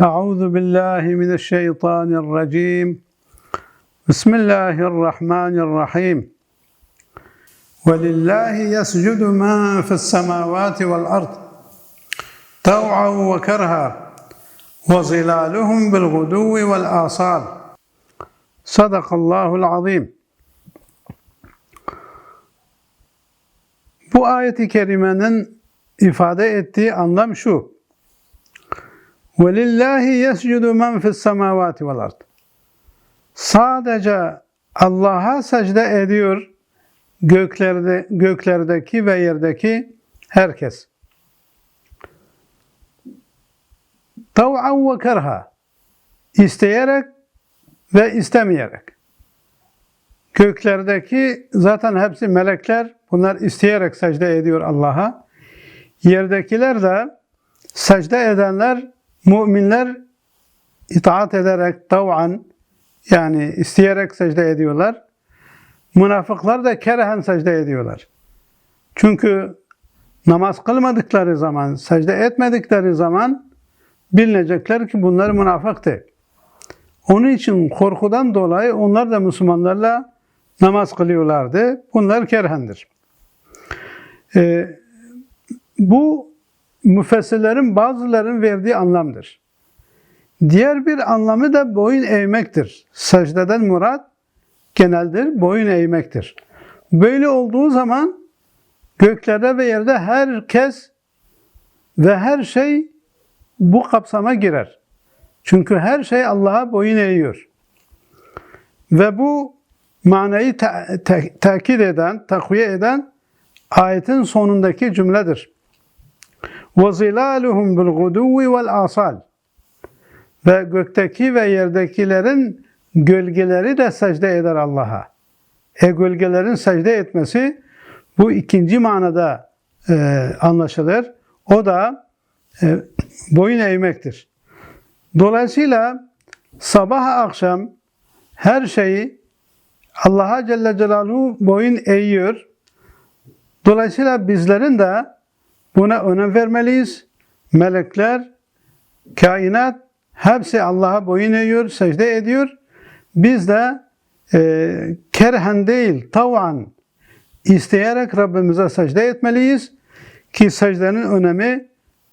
أعوذ بالله من الشيطان الرجيم بسم الله الرحمن الرحيم ولله يسجد ما في السماوات والأرض طوعا وكرها وظلالهم بالغدو والآصال صدق الله العظيم Bu ayeti kerimenin ifade ettiği anlam şu. وَلِلَّهِ يَسْجُدُ مَنْ فِي السَّمَاوَاتِ وَالْاَرْضِ Sadece Allah'a secde ediyor göklerde, göklerdeki ve yerdeki herkes. Tav'an ve kerha isteyerek ve istemeyerek. Göklerdeki zaten hepsi melekler, bunlar isteyerek secde ediyor Allah'a. Yerdekiler de secde edenler, müminler itaat ederek tav'an yani isteyerek secde ediyorlar. Münafıklar da kerehen secde ediyorlar. Çünkü namaz kılmadıkları zaman, secde etmedikleri zaman bilinecekler ki bunlar münafıktı. Onun için korkudan dolayı onlar da Müslümanlarla namaz kılıyorlardı. Bunlar kerhendir. Ee, bu müfessirlerin bazılarının verdiği anlamdır. Diğer bir anlamı da boyun eğmektir. Secdeden murat geneldir, boyun eğmektir. Böyle olduğu zaman göklerde ve yerde herkes ve her şey bu kapsama girer. Çünkü her şey Allah'a boyun eğiyor. Ve bu manayı ta- ta- takit eden, takviye eden ayetin sonundaki cümledir. Ve zilaluhum bil guduvi vel asal. Ve gökteki ve yerdekilerin gölgeleri de secde eder Allah'a. E gölgelerin secde etmesi bu ikinci manada e, anlaşılır. O da e, boyun eğmektir. Dolayısıyla sabah akşam her şeyi Allah'a Celle Celaluhu boyun eğiyor. Dolayısıyla bizlerin de buna önem vermeliyiz. Melekler, kainat hepsi Allah'a boyun eğiyor, secde ediyor. Biz de e, kerhen değil, tavan isteyerek Rabbimize secde etmeliyiz ki secdenin önemi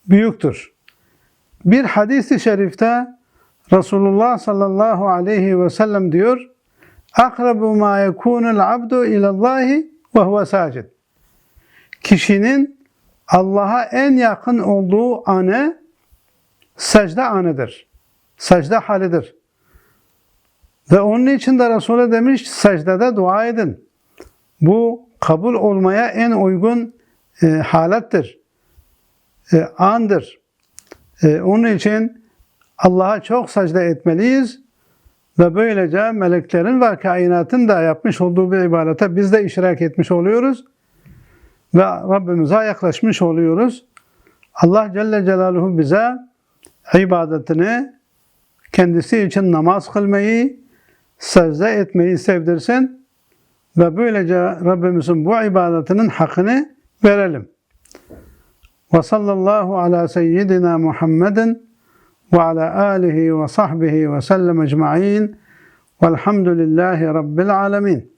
büyüktür. Bir hadis-i şerifte Resulullah sallallahu aleyhi ve sellem diyor akrabu ma yekunul abdu ilallahi ve huve sacid. Kişinin Allah'a en yakın olduğu anı secde anıdır. Secde halidir. Ve onun için de Resulü demiş secdede dua edin. Bu kabul olmaya en uygun e, halettir. E, andır. E, onun için Allah'a çok secde etmeliyiz ve böylece meleklerin ve kainatın da yapmış olduğu bir ibadete biz de iştirak etmiş oluyoruz ve Rabbimize yaklaşmış oluyoruz. Allah Celle Celaluhu bize ibadetini kendisi için namaz kılmayı, secde etmeyi sevdirsin ve böylece Rabbimizin bu ibadetinin hakkını verelim. Ve sallallahu ala seyyidina Muhammedin ve ala alihi ve sahbihi ve sellem ecma'in velhamdülillahi rabbil alemin.